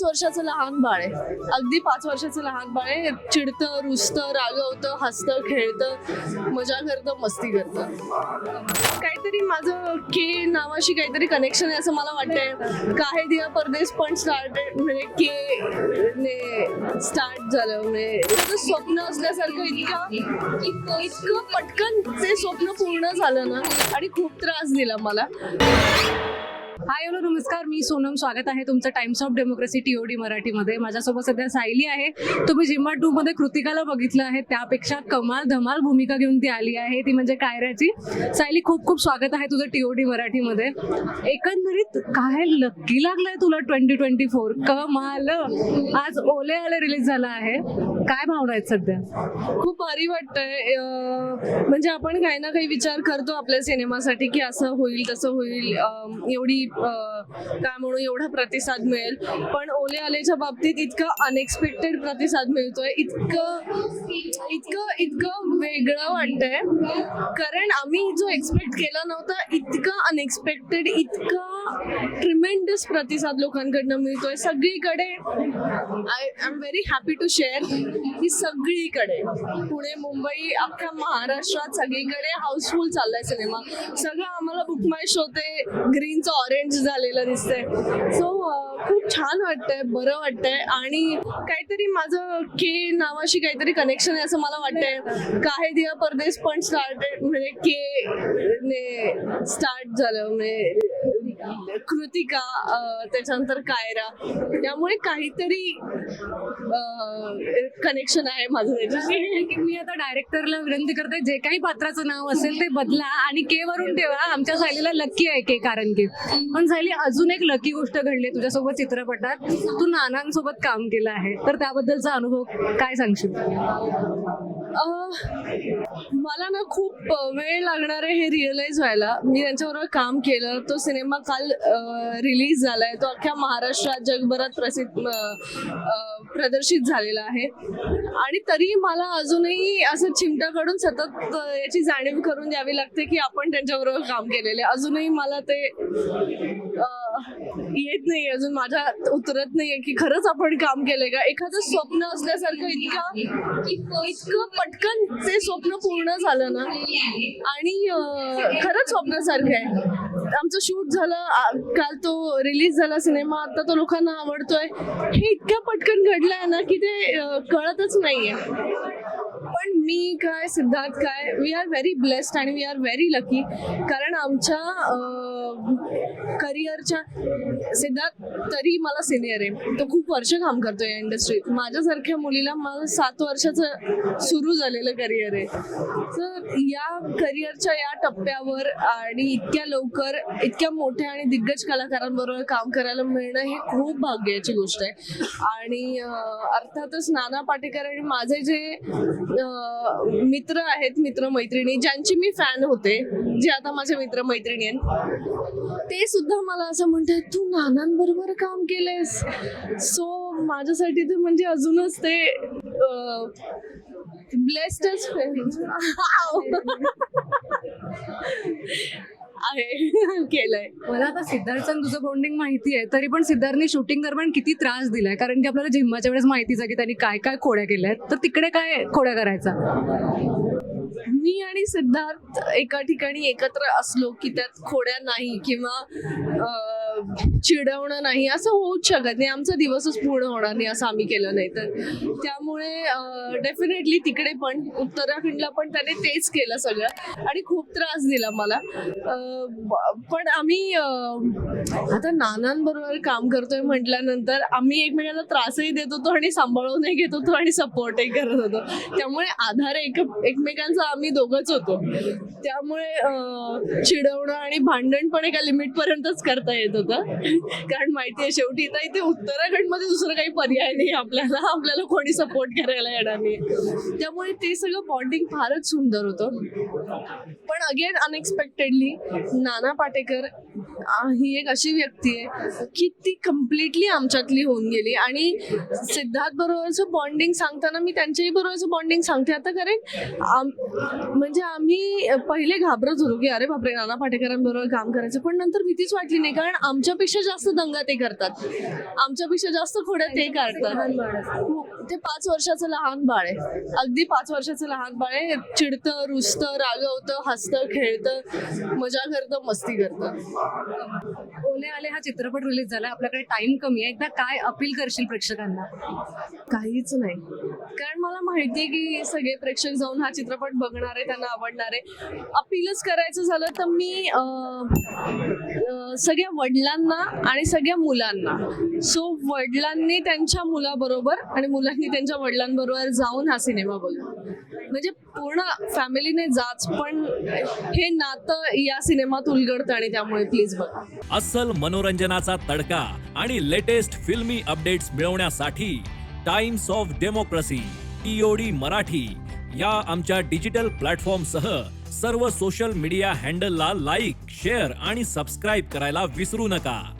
पाच वर्षाचं लहान बाळ आहे. अगदी पाच वर्षाचं लहान बाळ आहे. चिडतं रुसतं रागवतं हसतं खेळतं मजा करतं मस्ती करतं. काहीतरी माझं के नावाशी काहीतरी कनेक्शन आहे असं मला वाटतंय. काही दिया परदेश पण स्टार्ट म्हणजे के ने स्टार्ट झालं. म्हणजे माझं स्वप्न असल्यासारखं इतकं इतकं इतकं पटकन ते स्वप्न पूर्ण झालं ना. आणि खूप त्रास दिला मला. हाय हॅलो नमस्कार. मी सोनम. स्वागत आहे तुमचं टाइम्स ऑफ डेमोक्रेसी टीओडी मराठीमध्ये. माझ्यासोबत सध्या सायली आहे. तुम्ही जिम्मा टू मध्ये कृतिकाला बघितलं आहे. त्यापेक्षा कमाल धमाल भूमिका घेऊन ती आली आहे. ती म्हणजे कायऱ्याची. सायली खूप खूप स्वागत आहे तुझं टीओडी मराठीमध्ये. एकंदरीत काय लक्की लागलाय तुला ट्वेंटी ट्वेंटी फोर कमाल. आज ओले आले रिलीज झाला आहे. काय भावना आहेत सध्या? खूप भारी वाटतंय. म्हणजे आपण काही ना काही विचार करतो आपल्या सिनेमासाठी की असं होईल तसं होईल. एवढी काय म्हणू एवढा प्रतिसाद मिळेल? पण ओले आलेच्या बाबतीत इतकं अनएक्सपेक्टेड प्रतिसाद मिळतोय. इतकं इतकं इतकं वेगळं वाटतंय. कारण आम्ही जो एक्सपेक्ट केला नव्हता इतका अनएक्सपेक्टेड इतका ट्रिमेंडस प्रतिसाद लोकांकडनं मिळतोय. सगळीकडे I am very happy to share की सगळीकडे पुणे मुंबई अख्ख्या महाराष्ट्रात सगळीकडे हाऊसफुल चाललाय सिनेमा सगळं आम्हाला बुक माय शो ते ग्रीनचं ऑरेंज झालेलं दिसतंय. सो खूप छान वाटतंय बरं वाटतंय. आणि काहीतरी माझं के नावाशी काहीतरी कनेक्शन आहे असं मला वाटतंय. काही दिया परदेश पण स्टार्ट म्हणजे के ने स्टार्ट झालं म्हणजे कृतिका त्याच्यानंतर कायरा. त्यामुळे काहीतरी कनेक्शन आहे माझं त्याच्याशी. की मी आता डायरेक्टरला विनंती करते जे काही पात्राचं नाव असेल ते बदला आणि के वरून ठेवा. आमच्या सायलीला लकी आहे के कारण की. पण सायली अजून एक लकी गोष्ट घडली तुझ्यासोबत चित्रपटात. तू नानांसोबत काम केलं आहे. तर त्याबद्दलचा अनुभव काय सांगशील? मला ना खूप वेळ लागणार आहे हे रिअलाइज व्हायला. मी त्यांच्याबरोबर काम केलं. तो सिनेमा काल रिलीज झालाय. तो अख्ख्या महाराष्ट्रात जगभरात प्रसिद्ध प्रदर्शित झालेला आहे. आणि तरी मला अजूनही असं चिमटाकडून सतत याची जाणीव करून द्यावी लागते की आपण त्यांच्याबरोबर काम केलेले. अजूनही मला ते येत नाही अजून माझ्या उतरत नाहीये की खरंच आपण काम केलंय का? एखादं स्वप्न असल्यासारखं इतकं इतकं पटकन ते स्वप्न पूर्ण झालं ना. आणि खरंच स्वप्नासारखं आहे. आमचं शूट झालं काल तो रिलीज झाला सिनेमा आता तो लोकांना आवडतोय. हे इतक्या पटकन घडलंय ना की ते कळतच नाहीये. पण मी काय सिद्धार्थ काय वी आर व्हेरी ब्लेस्ड आणि वी आर व्हेरी लकी कारण आमच्या करिअरच्या सिद्धार्थ तरी मला सिनियर आहे. तो खूप वर्ष काम करतो या इंडस्ट्रीत माझ्यासारख्या मुलीला माझं सात वर्षाचं सुरू झालेलं करिअर आहे. तर या करिअरच्या या टप्प्यावर आणि इतक्या लवकर इतक्या मोठ्या आणि दिग्गज कलाकारांबरोबर काम करायला मिळणं हे खूप भाग्याची गोष्ट आहे. आणि अर्थातच नाना पाटेकर आणि माझे जे मित्र आहेत मित्र मैत्रिणी ज्यांची मी फॅन होते जे आता माझे मित्र मैत्रिणी आहेत ते सुद्धा मला असं म्हणतात तू नानांबरोबर काम केलंयस. सो माझ्यासाठी तर म्हणजे अजूनच ते ब्लेस्डच आहे. केलंय. मला आता सिद्धार्थचं तुझं बॉन्डिंग माहिती आहे तरी पण सिद्धार्थने शूटिंग दरम्यान किती त्रास दिलाय? कारण की आपल्याला जिम्माच्या वेळेस माहितीच आहे की त्यांनी काय काय खोड्या केल्या आहेत तर तिकडे काय खोड्या करायचा? मी आणि सिद्धार्थ एका ठिकाणी एकत्र असलो की त्यात खोड्या नाही किंवा चिडवणं नाही असं होऊच शकत नाही. आमचा दिवसच पूर्ण होणार नाही असं आम्ही केलं नाही तर. त्यामुळे डेफिनेटली तिकडे पण उत्तराखंडला पण त्याने तेच केलं सगळं. आणि खूप त्रास दिला मला. पण आम्ही आता नानांबरोबर काम करतोय म्हटल्यानंतर आम्ही एकमेकांना त्रासही देत होतो आणि सांभाळूनही घेत होतो आणि सपोर्टही करत होतो. त्यामुळे आधार एक एकमेकांचा आम्ही दोघंच होतो. त्यामुळे चिडवणं आणि भांडण पण एका लिमिट पर्यंतच करता येत होतं. कारण माहिती आहे शेवटी इथं इथे उत्तराखंडमध्ये दुसरं काही पर्याय नाही. आपल्याला आपल्याला कोणी सपोर्ट करायला येणार नाही. त्यामुळे ते सगळं बॉन्डिंग फारच सुंदर होतं. पण अगेन अनएक्सपेक्टेडली नाना पाटेकर ही एक अशी व्यक्ती आहे की ती कम्प्लिटली आमच्यातली होऊन गेली. आणि सिद्धार्थ बरोबरचं बॉन्डिंग सांगताना मी त्यांच्याही बरोबरचं बॉन्डिंग सांगते. आता कारण म्हणजे आम्ही पहिले घाबरत होतो की अरे बापरे नाना पाटेकरांबरोबर काम करायचं. पण नंतर भीतीच वाटली नाही. कारण आम आमच्यापेक्षा जास्त दंगा ते करतात. आमच्यापेक्षा जास्त खोड्या ते काढतात. हो, ते पाच वर्षाचं लहान बाळ आहे. अगदी पाच वर्षाचं लहान बाळ आहे. चिडतं रुसतं रागवतं हसतं खेळतं मजा करतं मस्ती करतं. ओले आले हा चित्रपट रिलीज झाला. आपल्याकडे टाइम कमी आहे. एकदा काय अपील करशील प्रेक्षकांना? काहीच नाही. कारण मला माहितीये की सगळे प्रेक्षक जाऊन हा चित्रपट बघणार आहे त्यांना आवडणार आहे. अपीलच करायचं झालं तर मी सगळ्या वडिलांना आणि सगळ्या मुलांना. सो वडिलांनी त्यांच्या मुलाबरोबर आणि मुलांनी त्यांच्या वडिलांबरोबर जाऊन हा सिनेमा बघा. म्हणजे पूर्ण फॅमिलीने जाच पण हे नातं या सिनेमात उलगडतं आणि त्यामुळे प्लीज बघा. अस्सल मनोरंजनाचा तडका आणि लेटेस्ट फिल्मी अपडेट्स मिळवण्यासाठी Times of Democracy TOD Marathi या आमच्या डिजिटल प्लॅटफॉर्मसह सर्व सोशल मीडिया हँडलला लाईक शेअर आणि सबस्क्राईब करायला विसरू नका.